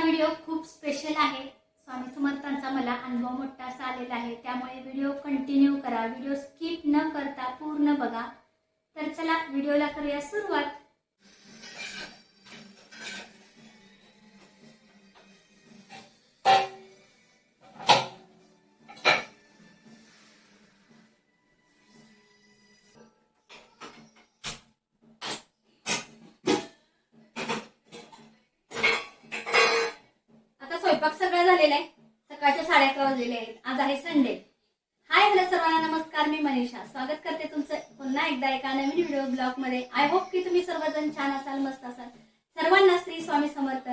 Video खूप special आहे. स्वामी समर्थांचा मला अनुभव मोठा असा आलेला आहे. त्यामुळे व्हिडिओ कंटिन्यू करा. व्हिडिओ स्किप न करता पूर्ण बघा. तर चला व्हिडिओला करूया सुरुवात. स्वयंपाक सगळं झालेला आहे. सकाळच्या साडे अकरा वाजलेले आहेत. आज आहे संडे. हाय हॅलो सर्वांना नमस्कार. मी मनीषा. स्वागत करते तुमचं पुन्हा एकदा एका नवीन व्हिडिओ ब्लॉगमध्ये. आय होप की तुम्ही सर्वजण छान असाल मस्त असाल. सर्वांना श्री स्वामी समर्थ.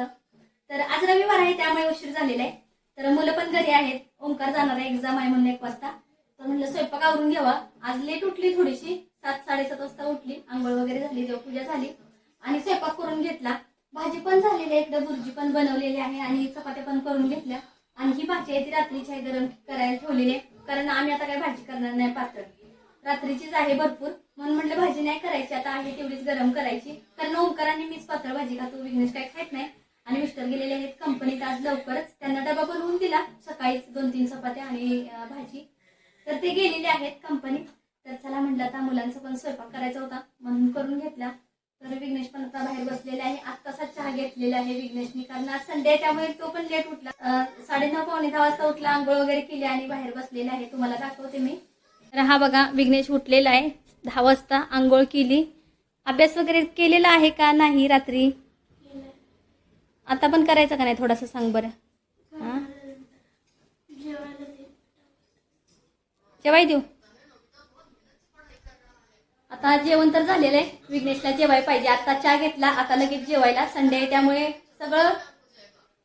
तर आज रविवार आहे त्यामुळे उशीर झालेला आहे. तर मुलं पण घरी आहेत. ओंकार जाणार आहे एक्झाम आहे म्हणून एक वाजता. तर म्हणलं स्वयंपाक आवरून घ्यावा. आज लेट उठली थोडीशी. सात साडेसात वाजता उठली. आंघोळ वगैरे झाली देवपूजा झाली. आणि स्वयंपाक करून घेतला. भाजी पण झालेली आहे. एकदा भुर्जी पण बनवलेली आहे आणि चपात्या पण करून घेतल्या. आणि ही भाजी आहे ती रात्रीची आहे गरम करायला ठेवलेली आहे. कारण आम्ही आता काही भाजी करणार नाही पातळ. रात्रीचीच आहे भरपूर. म्हणून म्हटलं भाजी नाही करायची. आता आहे तेवढीच गरम करायची. कारण ओंकाराने मीच पातळ भाजी खातो. विघ्नेश काय खात नाही. आणि मिस्टर गेलेले आहेत कंपनीत आज लवकरच. त्यांना डबा बनवून दिला. सकाळीच दोन तीन चपात्या आणि भाजी. तर ते गेलेले आहेत कंपनीत. तर चला म्हटलं आता मुलांचा पण स्वयंपाक करायचा होता. म्हणून करून घेतला. तर विघ्नेश पण आता बाहेर बसलेला आहे. आत्ताचा चहा घेतलेला आहे विघ्नेशनी? कारण आज संडे त्यामुळे तो पण लेट उठला. अं, साडेनऊ पावणे दहा वाजता उठला आंघोळ वगैरे केली आणि बाहेर बसलेला आहे. तुम्हाला दाखवते मी. तर हा बघा विघ्नेश उठलेला आहे. दहा वाजता आंघोळ केली. अभ्यास वगैरे केलेला आहे का? नाही रात्री? आता पण करायचं का नाही? थोडासा सांग बरं. हा? जेवाय देऊ? आता जेवण तर झालेलं आहे. विघ्नेशला जेवाय पाहिजे. आता चहा घेतला आता लगेच जेवायला. संडे आहे त्यामुळे सगळं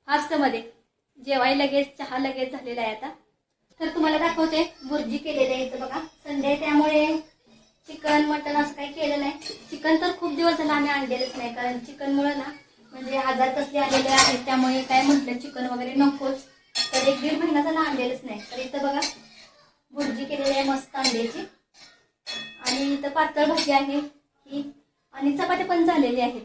फास्टमध्ये जेवाय लगेच चहा लगेच झालेला आहे आता. तर तुम्हाला दाखवते भुर्जी केलेली आहे इथं बघा. संडे आहे त्यामुळे चिकन मटन असं काही केलं नाही. चिकन तर खूप दिवस झाला आम्ही आणलेलंच नाही कारण चिकनमुळं ना म्हणजे आजार कसले आलेले आहेत. त्यामुळे काय म्हटलं चिकन वगैरे नकोच. तर एक दीड महिना झाला आणलेलंच नाही. तर इथं बघा भुर्जी केलेली आहे मस्त अंड्याची आणि इथं पातळ भाजी आहे ही. आणि चपाती पण झालेली आहेत.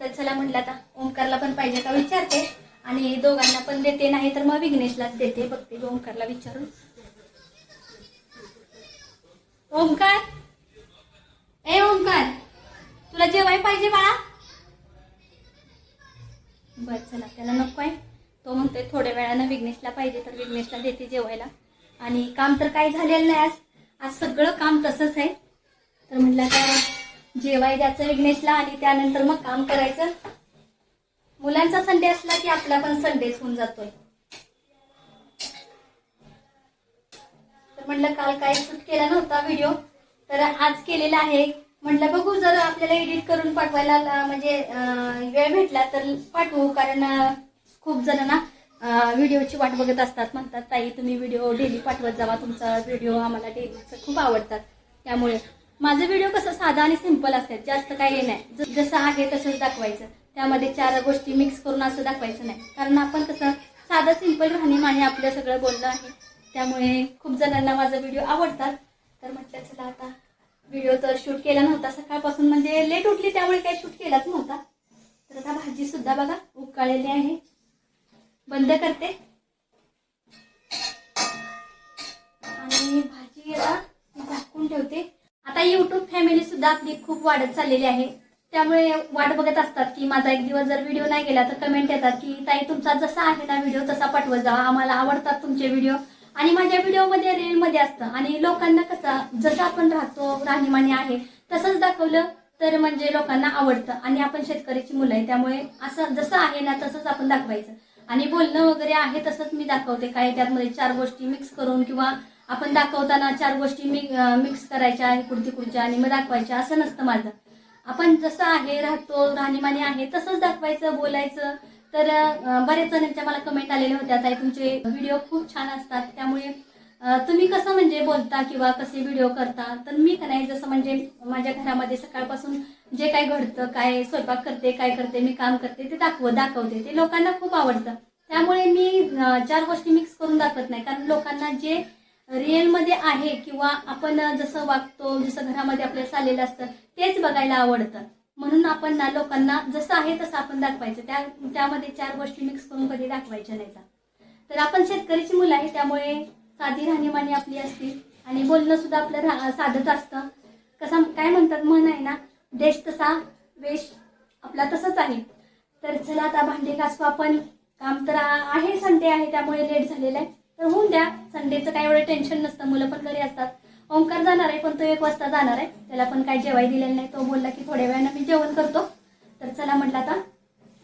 तर चला म्हटलं आता ओंकारला पण पाहिजे का विचारते. आणि दोघांना पण देते नाही तर मग विघ्नेशलाच देते. बघते ओंकारला विचारून. ओंकार? ए ओंकार तुला जेवाय पाहिजे बाळा. बर चला त्याला नको आहे. तो म्हणतोय थोड्या वेळानं विघ्नेशला पाहिजे तर विघ्नेशला देते जेवायला. आणि काम तर काही झालेलं नाही आज. आज सगळं काम तसंच आहे. तर म्हटलं आता जेवाय द्यायचं विघ्नेशला आणि त्यानंतर मग काम करायचं. मुलांचा संडे असला की आपला पण संडेच होऊन जातोय. तर म्हटलं काल काय शूट केला नव्हता व्हिडिओ तर आज केलेला आहे. म्हटलं बघू जर आपल्याला एडिट करून पाठवायला म्हणजे वेळ भेटला तर पाठवू. कारण खूप जण ना व्हिडिओची वाट बघत असतात. म्हणतात ताई तुम्ही व्हिडिओ डेली पाठवत जावा. तुमचा व्हिडिओ आम्हाला डेलीचं खूप आवडतात. त्यामुळे माझे व्हिडिओ कसं साधा आणि सिंपल असतात जास्त काही हे नाही. ज- जसं आहे तसंच दाखवायचं. त्यामध्ये चार गोष्टी मिक्स करून असं दाखवायचं नाही. कारण आपण कसं साधं सिंपल राहणीमाने आपलं सगळं बोलणं आहे. त्यामुळे खूप जणांना माझा व्हिडिओ आवडतात. तर म्हटलं चला आता व्हिडिओ तर शूट केला नव्हता सकाळपासून. म्हणजे लेट उठली त्यामुळे काही शूट केलाच नव्हता. तर आता भाजी सुद्धा बघा उकाळलेली आहे. बंद करते. आणि भाजी आता झाकून ठेवते. आता युट्यूब फॅमिली सुद्धा आपली खूप वाढत चाललेली आहे. त्यामुळे वाट बघत असतात की माझा एक दिवस जर व्हिडिओ नाही गेला तर कमेंट येतात की ताई तुमचा जसा आहे ना व्हिडिओ तसा पाठवत जा. आम्हाला आवडतात तुमचे व्हिडिओ आणि माझ्या व्हिडिओमध्ये रीलमध्ये असतं. आणि लोकांना कसं जसं आपण राहतो राहणीमानी आहे तसंच दाखवलं तर म्हणजे लोकांना आवडतं. आणि आपण शेतकऱ्याची मुलं आहे त्यामुळे असं जसं आहे ना तसंच आपण दाखवायचं. आणि बोलणं वगैरे आहे तसंच मी दाखवते. काय त्यामध्ये चार गोष्टी मिक्स करून किंवा आपण दाखवताना चार गोष्टी मी मिक्स करायच्या इकडून तिकडच्या आणि मग दाखवायच्या. असं नसतं माझं. आपण जसं आहे राहतो राहणीमानी आहे तसंच दाखवायचं बोलायचं. तर बऱ्याच जणांच्या मला कमेंट आलेल्या होत्या ताई तुमचे व्हिडिओ खूप छान असतात. त्यामुळे तुम्ही कसं म्हणजे बोलता किंवा कसे व्हिडिओ करता? तर मी का नाही जसं म्हणजे माझ्या घरामध्ये सकाळपासून जे काय घडतं काय स्वयंपाक करते काय करते मी काम करते ते दाखव दाखवते. ते लोकांना खूप आवडतं. त्यामुळे मी चार गोष्टी मिक्स करून दाखवत नाही. कारण लोकांना जे रिअलमध्ये आहे किंवा आपण जसं वागतो जसं घरामध्ये आपल्याला चाललेलं असतं तेच बघायला आवडतं. म्हणून आपण ना लोकांना जसं आहे तसं आपण दाखवायचं. त्या त्यामध्ये चार गोष्टी मिक्स करून कधी दाखवायच्या नाही तर आपण शेतकरीची मुलं आहे त्यामुळे साधी राहणीमानी आपली असते. आणि बोलणं सुद्धा आपलं रा- साधंच असतं. कसं काय म्हणतात म्हण आहे ना देश तसा वेश आपला तसंच आहे. तर चला आता भांडे घासू आपण. काम तर आहे संडे आहे त्यामुळे लेट झालेलं आहे. तर होऊन द्या. संडेचं काय एवढं टेन्शन नसतं. मुलं पण घरी असतात. ओंकार जाणार आहे पण तो एक वाजता जाणार आहे. त्याला पण काय जेवाय दिलेलं नाही. तो बोलला की थोड्या वेळानं मी जेवण करतो. तर चला म्हटलं आता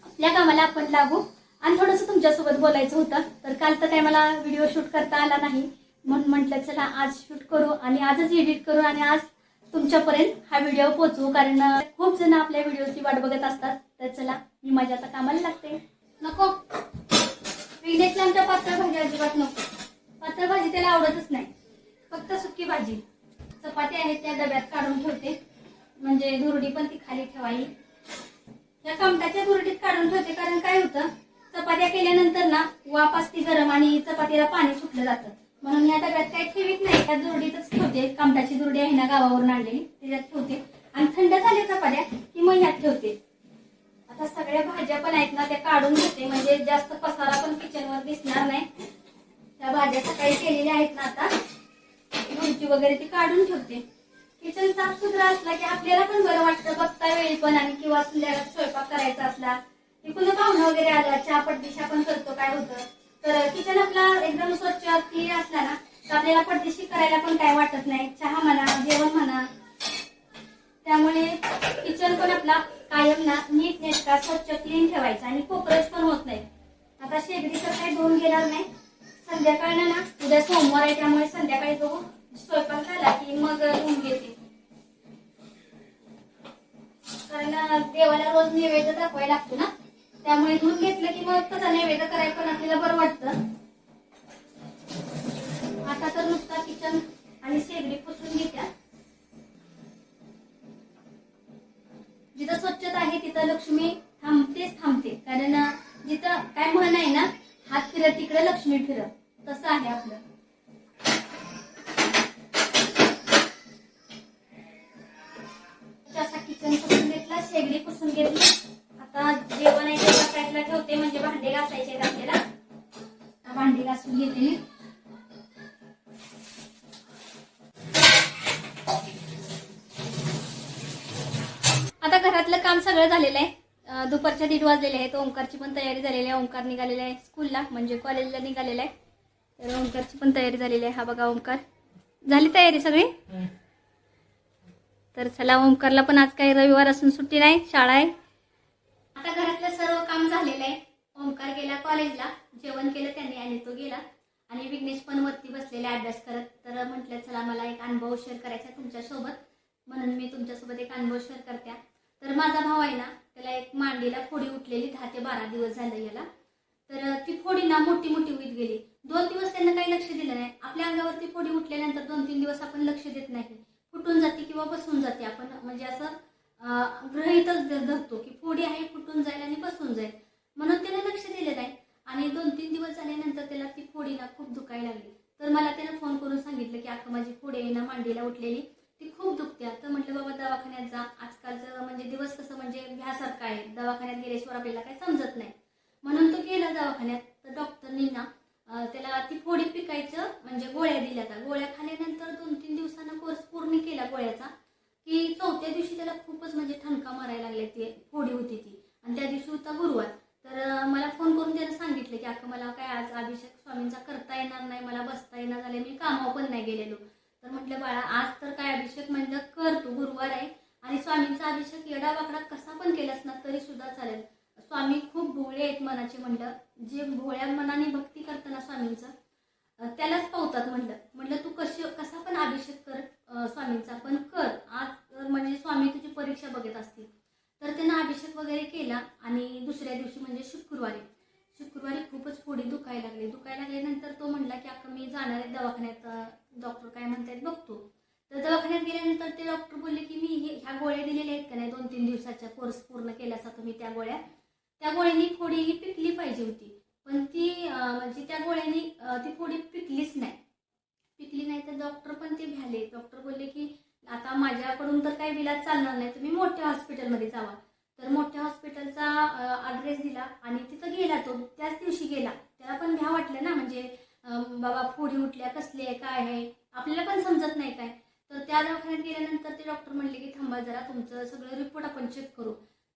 आपल्या कामाला आपण लागू. आणि थोडंसं तुमच्यासोबत बोलायचं होतं. तर काल तर काय मला व्हिडिओ शूट करता आला नाही. म्हणून म्हटलं चला आज शूट करू आणि आजच एडिट करू आणि आज तुमच्यापर्यंत हा व्हिडिओ पोहोचवू. कारण खूप जण आपल्या व्हिडिओची वाट बघत असतात. तर चला मी माझ्या आता कामाला लागते. नको. विघ्नेशला आमच्या पातळ भाजी अजिबात नको पातळ भाजी त्याला आवडतच नाही. फक्त सुकी भाजी. चपाती आहेत त्या डब्यात काढून ठेवते. म्हणजे धुरडी पण ती खाली ठेवायची या कमटाच्या धुरडीत काढून ठेवते. कारण काय होतं? चपात्या केल्यानंतर ना वाफ असते गरम आणि चपातीला पाणी सुटलं जातं. म्हणून या डब्यात काही ठेवीत नाही. त्या दुरडीतच ठेवते. कामटाची दुरडी आहे ना गावावरून आणलेली. त्याच्यात ठेवते. आणि थंड झाल्या चपात्या की मग यात ठेवते. आता सगळ्या भाज्या पण आहेत ना त्या काढून घेते. म्हणजे जास्त पसारा पण किचनवर दिसणार नाही. त्या भाज्या सकाळी केलेल्या आहेत ना आता. मिरची वगैरे ती काढून ठेवते. किचन साफ सुथरा असला की आपल्याला पण बरं वाटतं. बघता वेळी पण आणि किंवा स्वयंपाक करायचा असला इकडून पाहुणं वगैरे आलं चहा दिशा पण करतो काय होतं. तर किचन आपला एकदम स्वच्छ क्लिअर असला ना तर आपल्याला पटदिशी करायला पण काय वाटत नाही. चहा म्हणा जेवण म्हणा. त्यामुळे किचन पण आपला कायम ना नीट नेटका स्वच्छ क्लीन ठेवायचा आणि कोकरच पण होत नाही. आता शेगडी तर काही दोन घेणार नाही. संध्याकाळनं ना उद्या सोमवार आहे त्यामुळे संध्याकाळी तो स्वयंपाक झाला की मग धुवून घेते. कारण देवाला रोज नैवेद्य दाखवायला लागतो ना. त्यामुळे धुवून घेतलं की मग कसं नैवेद्य करायला पण आपल्याला बरं वाटतं. आपल्याला. आता भांडी घासून घेते मी. आता घरातलं काम सगळं झालेलं आहे. दुपारच्या दीड वाजलेले आहेत. ओंकारची पण तयारी झालेली आहे. ओंकार निघालेला आहे स्कूलला म्हणजे कॉलेजला निघालेला आहे. तर ओंकारची पण तयारी झालेली आहे. हा बघा ओंकार. झाली तयारी सगळी? तर चला ओंकारला पण आज काही रविवार असून सुट्टी नाही शाळा आहे. आता घरातलं सर्व काम झालेलं आहे. कॉलेजला. जेवण केलं त्यांनी आणि तो गेला. आणि विघ्नेश पण वरती बसलेले अभ्यास करत. तर म्हटलं चला मला एक अनुभव शेअर करायचा तुमच्यासोबत. म्हणून मी तुमच्यासोबत एक अनुभव शेअर करते. तर माझा भाव आहे ना त्याला एक मांडीला फोडी उठलेली दहा ते बारा दिवस झाले याला. तर ती फोडी ना मोठी मोठी होईत गेली. दोन दिवस त्यांना काही लक्ष दिलं नाही. आपल्या अंगावरती फोडी उठल्यानंतर दोन तीन दिवस आपण लक्ष देत नाही. फुटून जाते किंवा बसून जाते आपण. म्हणजे असं अं, धरतो की फोडी आहे फुटून जाईल आणि बसून जाईल म्हणून त्याने लक्ष दिलं नाही आणि दोन तीन दिवस झाल्यानंतर त्याला ती फोडी ना खूप दुखायला लागली तर मला त्यानं फोन करून सांगितलं की अख्खा माझी फोडी आहे ना ती खूप दुखते. तर म्हटलं बाबा दवाखान्यात जा. आजकालचं म्हणजे दिवस कसं म्हणजे घ्यासारखं आहे. दवाखान्यात गेल्याशिवाय आपल्याला काही समजत नाही. म्हणून तो गेला दवाखान्यात. तर डॉक्टरनी ना त्याला ती फोडी पिकायचं म्हणजे गोळ्या दिल्या त्या. गोळ्या खाल्यानंतर दोन तीन दिवसांना कोर्स पूर्ण केला गोळ्याचा. की चौथ्या दिवशी त्याला खूपच म्हणजे ठणका मारायला लागले ती. फोडी होती ती. आणि त्या दिवशी होता गुरुवार. तर मला फोन करून त्यानं सांगितलं की अक्का मला काय आज अभिषेक स्वामींचा करता येणार नाही. मला बसता येणार झाले मी कामावर पण नाही गेलेलो. तर म्हटलं बाळा आज तर काय अभिषेक म्हणलं कर तू गुरुवार आहे. आणि स्वामींचा अभिषेक येडा वाकडा कसा पण केलास ना तरी सुद्धा चालेल. स्वामी खूप भोळे आहेत मनाचे म्हणलं जे भोळ्या मनाने भक्ती करताना स्वामींचं त्यालाच पावतात म्हणलं म्हटलं तू कशी कसा पण अभिषेक कर स्वामींचा पण कर. आज म्हणजे स्वामी तुझी परीक्षा बघत असतील. तर त्यांना अभिषेक वगैरे केला आणि दुसऱ्या दिवशी म्हणजे शुक्रवारी. शुक्रवारी खूपच फोडी दुखायला लागली. दुखायला लागल्यानंतर तो म्हणला की आता मी जाणार आहे दवाखान्यात. डॉक्टर काय म्हणतायत बघतो. तर दवाखान्यात गेल्यानंतर ते डॉक्टर बोलले की मी हे- ह्या गोळ्या दिलेल्या आहेत का नाही? दोन तीन दिवसाच्या कोर्स पूर्ण केल्याचा तुम्ही त्या गोळ्या. त्या गोळ्यांनी फोडी ही पिकली पाहिजे होती. पण ती म्हणजे त्या गोळ्यांनी ती फोडी पिकलीच नाही. पिकली नाही तर डॉक्टर पण ते भ्याले. डॉक्टर बोलले की आता माझ्याकडून तर काही विलाज चालणार नाही. तुम्ही मोठ्या हॉस्पिटलमध्ये जावा. तर मोठ्या हॉस्पिटलचा ॲड्रेस दिला आणि तिथं गेला तो. त्याच दिवशी गेला. त्याला पण भ्या वाटलं ना म्हणजे बाबा फोडी उठल्या कसली आहे काय आहे? आपल्याला पण समजत नाही काय. तर त्या दवाखान्यात गेल्यानंतर ते डॉक्टर म्हणले की थांबा जरा तुमचं सगळं रिपोर्ट आपण चेक करू.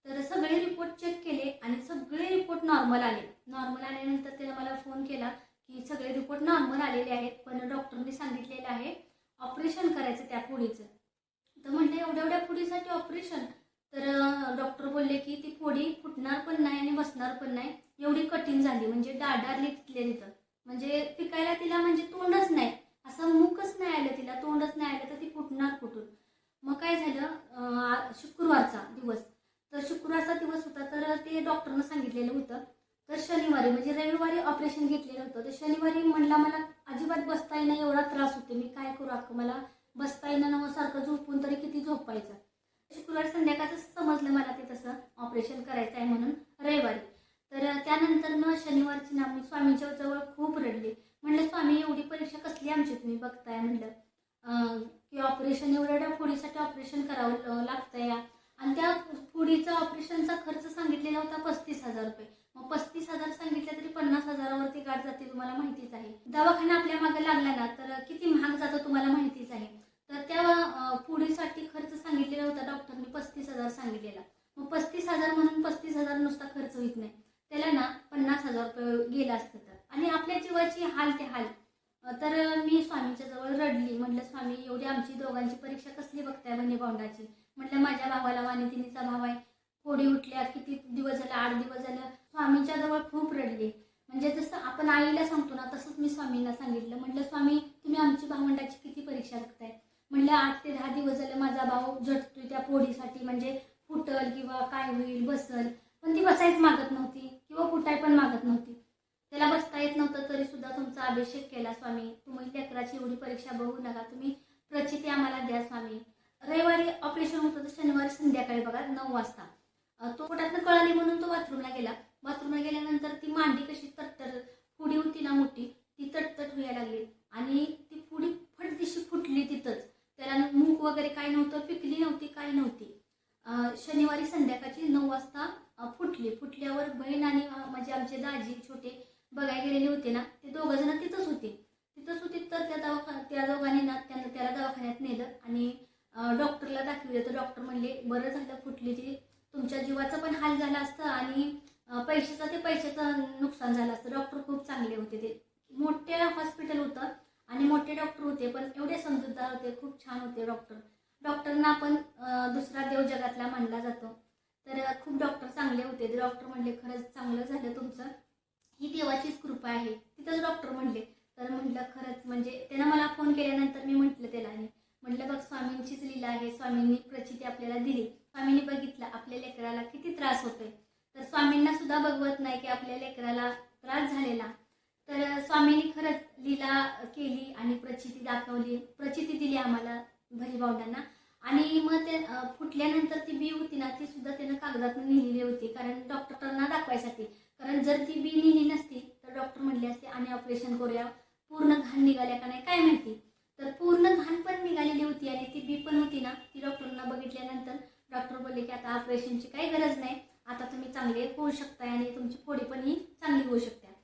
तर सगळे रिपोर्ट चेक केले आणि सगळे रिपोर्ट नॉर्मल आले. नॉर्मल आल्यानंतर त्याने मला फोन केला की सगळे रिपोर्ट नॉर्मल आलेले आहेत पण डॉक्टरने सांगितलेलं आहे ऑपरेशन करायचं त्या पुढीचं. तर म्हटलं एवढ्या एवढ्या पुढीसाठी ऑपरेशन तर डॉक्टर बोलले की ती फोडी फुटणार पण नाही आणि बसणार पण नाही. एवढी कठीण झाली. म्हणजे डाडारली तिथल्या तिथं म्हणजे पिकायला तिला म्हणजे तोंडच नाही. असं मुखच नाही आलं तिला. तोंडच नाही आलं तर ती फुटणार फुटून मग काय झालं? शुक्रवारचा दिवस. तर शुक्रवारचा दिवस होता. तर ते डॉक्टरनं सांगितलेलं होतं. तर शनिवारी म्हणजे रविवारी ऑपरेशन घेतलेलं होतं. तर शनिवारी म्हणला मला अजिबात बसता येईना. एवढा त्रास होते मी काय करू अख्खं मला बसता येईना. सारखं झोपून तरी किती झोपायचं शुक्रवारी संध्याकाळचं समजलं मला ते तसं ऑपरेशन करायचं आहे म्हणून रविवारी. तर त्यानंतर न शनिवारची ना मी स्वामींच्या जवळ खूप रडले. म्हणलं स्वामी एवढी परीक्षा कसली आमची तुम्ही बघताय? म्हणलं की ऑपरेशन एवढ्या एवढ्या फोडीसाठी ऑपरेशन करावं अं, लागतंय या. आणि त्या फोडीचा ऑपरेशनचा खर्च सांगितलेला होता पस्तीस हजार रुपये. मग पस्तीस हजार सांगितलं तरी पन्नास हजारावरती गाठ जाते तुम्हाला माहितीच आहे. दवाखाना आपल्या मागे लागला ना तर किती महाग जातो तुम्हाला माहितीच आहे तर त्या अं, फोडीसाठी खर्च सांगितलेला होता डॉक्टरने पस्तीस हजार सांगितलेला मग पस्तीस हजार म्हणून पस्तीस हजार नुसता खर्च होत नाही त्याला ना पन्नास हजार रुपये गेला असतं तर आणि आपल्या जीवाची हाल ते हाल अं, तर मी स्वामीच्या जवळ रडली म्हटलं स्वामी एवढी आमची दोघांची परीक्षा कसली बघताय बहिणी भावंडाची म्हटलं माझ्या भावाला वाणितिनीचा भाव आहे फोडी उठल्या किती दिवस झालं आठ दिवस झालं स्वामींच्या जवळ खूप रडली म्हणजे जसं आपण आईला सांगतो ना तसंच मी स्वामींना सांगितलं. म्हटलं स्वामी तुम्ही आमची भावंडाची किती परीक्षा बघताय म्हणलं आठ ते दहा दिवस झाले माझा भाऊ झटतोय त्या पोडीसाठी म्हणजे फुटल किंवा काय होईल बसल. पण ती बसायच मागत नव्हती किंवा फुटाय पण मागत नव्हती. त्याला बसता येत नव्हतं तरी सुद्धा तुमचा अभिषेक केला स्वामी. तुम्ही लेकराची एवढी परीक्षा बघू नका तुम्ही प्रचिती आम्हाला द्या स्वामी. रविवारी ऑपरेशन होतं तर शनिवारी संध्याकाळी बघा नऊ वाजता. तो पोटातनं कळाली म्हणून तो बाथरूमला गेला. बाथरूमला गेल्यानंतर ती मांडी कशी तटतर फुडी होती ना मोठी ती तटतट व्हायला लागली. आणि ती फुडी फटदिशी फुटली तिथंच. त्याला मूग वगैरे काय नव्हतं पिकली नव्हती काय नव्हती. शनिवारी संध्याकाळची नऊ वाजता फुटली. फुटल्यावर बहीण आणि म्हणजे आमचे दाजी छोटे बघायला गेलेले होते ना ते दोघं जण तिथंच होते. तिथंच होते तर त्या दवाखा त्या दोघांनी ना त्यांना त्याला दवाखान्यात नेलं आणि डॉक्टरला दाखविलं. तर डॉक्टर म्हणले बरं झालं फुटली ती तुमच्या जीवाचं पण हाल झाला असतं आणि पैशाचं ते पैशाचं नुकसान झालं असतं. डॉक्टर खूप चांगले होते ते. मोठे हॉस्पिटल होतं आणि मोठे डॉक्टर होते पण एवढे समजूतदार होते खूप छान होते डॉक्टर. डॉक्टरना आपण दुसरा देव जगातला मानला जातो. तर खूप डॉक्टर चांगले होते. ते डॉक्टर म्हणले खरंच चांगलं झालं तुमचं. ही देवाचीच कृपा आहे. तिथंच डॉक्टर म्हणले. तर म्हटलं खरंच म्हणजे त्यानं मला फोन केल्यानंतर मी म्हटलं त्याला आणि म्हटलं बघ स्वामींचीच लीला आहे. स्वामींनी प्रचिती आपल्याला दिली. स्वामींनी बघितलं आपल्या लेकराला किती त्रास होतोय. तर स्वामींना सुद्धा बघवत नाही की आपल्या लेकराला त्रास झालेला. तर स्वामींनी खरंच लीला केली आणि प्रचिती दाखवली. प्रचिती दिली आम्हाला भाऊंडांना आणि मग ते फुटल्यानंतर ती बी होती ना ती सुद्धा त्यानं कागदात लिहिलेली होती. कारण डॉक्टरांना दाखवायसाठी. कारण जर ती बी लिहिली नसती तर डॉक्टर म्हणले असते आणि ऑपरेशन करूया. पूर्ण घाण निघाल्या का नाही काय माहिती? तर पूर्ण घाण पण निघालेली होती आणि ती बी पण होती ना ती डॉक्टरांना बघितल्यानंतर डॉक्टर बोलले की आता ऑपरेशनची काही गरज नाही. आता तुम्ही चांगले होऊ शकताय आणि तुमची फोडी पण ही चांगली होऊ शकते.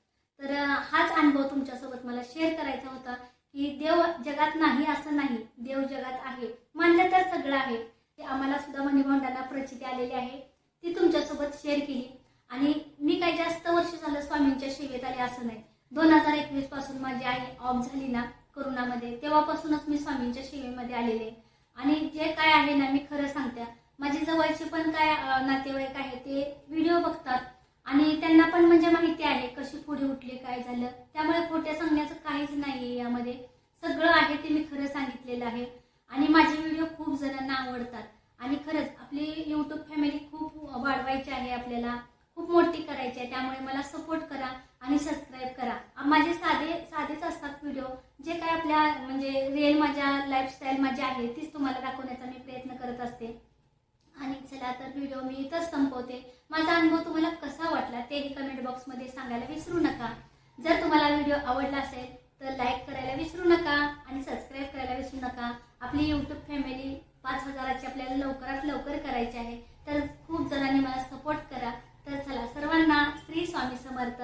तर हाच अनुभव तुमच्यासोबत मला शेअर करायचा होता की देव जगात नाही असं नाही देव जगात आहे मानलं तर सगळं आहे. ते आम्हाला सुद्धा मणिभांडांना प्रचिती आलेली आहे. ती तुमच्यासोबत शेअर केली. आणि मी काही जास्त वर्ष झालं स्वामींच्या सेवेत आले असं नाही. दोन हजार एकवीसपासून माझी आई ऑफ झाली ना करोनामध्ये तेव्हापासूनच मी स्वामींच्या सेवेमध्ये आलेले. आणि जे काय आहे ना मी खरं सांगते माझे जवळचे पण काय नातेवाईक आहे ते व्हिडिओ बघतात. आणि त्यांना पण म्हणजे माहिती आहे कशी पुढे उठली काय झालं. त्यामुळे खोट्या सांगण्याचं काहीच नाही यामध्ये. सगळं आहे ते मी खरं सांगितलेलं आहे. आणि माझे व्हिडिओ खूप जणांना आवडतात. आणि खरंच आपली यूट्यूब फॅमिली खूप वाढवायची आहे आपल्याला. खूप मोठी करायची आहे. त्यामुळे मला सपोर्ट करा आणि सबस्क्राईब करा. माझे साधे साधेच असतात व्हिडिओ जे काय आपल्या म्हणजे रिअल माझ्या लाईफस्टाईल माझी आहे तीच तुम्हाला दाखवण्याचा मी प्रयत्न करत असते. आणि चला तर व्हिडिओ मी इथंच संपवते. माझा अनुभव तुम्हाला कसा वाटला तेही कमेंट बॉक्समध्ये सांगायला विसरू नका. जर तुम्हाला व्हिडिओ आवडला असेल तर लाईक करायला विसरू नका आणि सबस्क्राईब करायला विसरू नका. आपली यूट्यूब फॅमिली पाच हजाराची आपल्याला लवकरात लवकर करायची आहे. तर खूप जणांनी मला सपोर्ट करा. तर चला सर्वांना श्री स्वामी समर्थ.